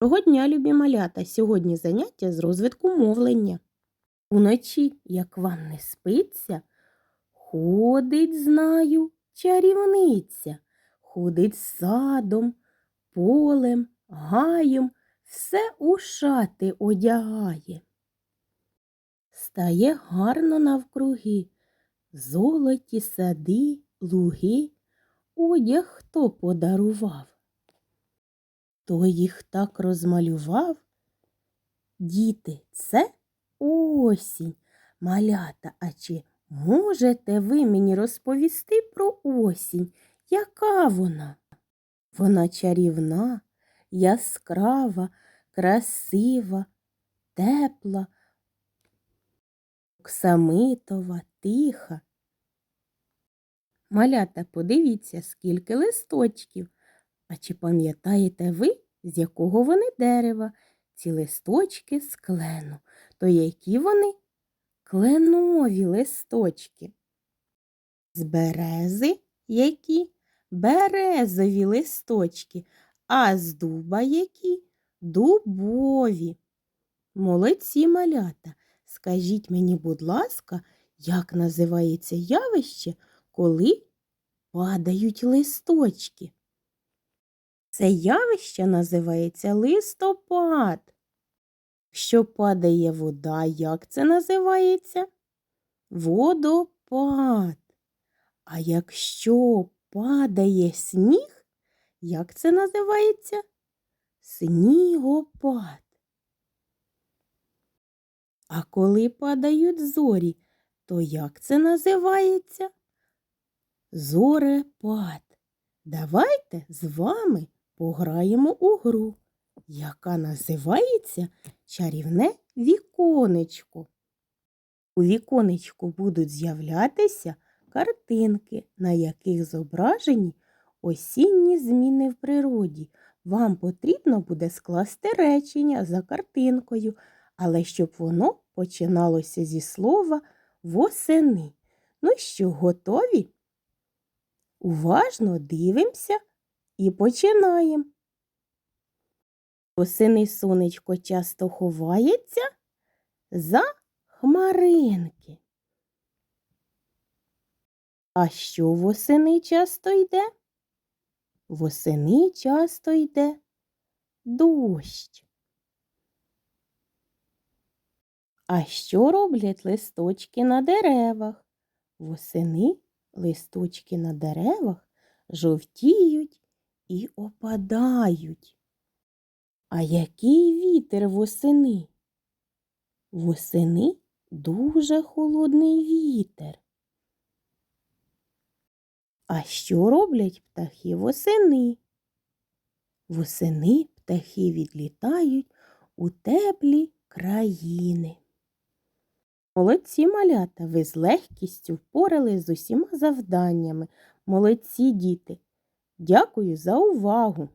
Доброго дня, любі малята! Сьогодні заняття з розвитку мовлення. Уночі, як вам не спиться, ходить, знаю, чарівниця, ходить садом, полем, гаєм, все у шати одягає. Стає гарно навкруги, золоті сади, луги, одяг хто подарував. Той їх так розмалював. Діти, це осінь. Малята, а чи можете ви мені розповісти про осінь? Яка вона? Вона чарівна, яскрава, красива, тепла, оксамитова, тиха. Малята, подивіться, скільки листочків. А чи пам'ятаєте ви, з якого вони дерева? Ці листочки з клену. То які вони? Кленові листочки. З берези які? Березові листочки, а з дуба які? Дубові. Молодці малята. Скажіть мені, будь ласка, як називається явище, коли падають листочки? Це явище називається листопад. Якщо падає вода, як це називається? Водопад. А якщо падає сніг, як це називається? Снігопад. А коли падають зорі, то як це називається? Зорепад. Давайте з вами пограємо у гру, яка називається чарівне віконечко. У віконечку будуть з'являтися картинки, на яких зображені осінні зміни в природі. Вам потрібно буде скласти речення за картинкою, але щоб воно починалося зі слова восени. Ну що, готові? Уважно дивимося і починаємо. Осени сонечко часто ховається за хмаринки. А що восени часто йде? Восени часто йде дощ. А що роблять листочки на деревах? Восени листочки на деревах жовтіють і опадають. А який вітер восени? Восени дуже холодний вітер. А що роблять птахи восени? Восени птахи відлітають у теплі країни. Молодці малята, ви з легкістю впорались з усіма завданнями. Молодці діти. Дякую за увагу!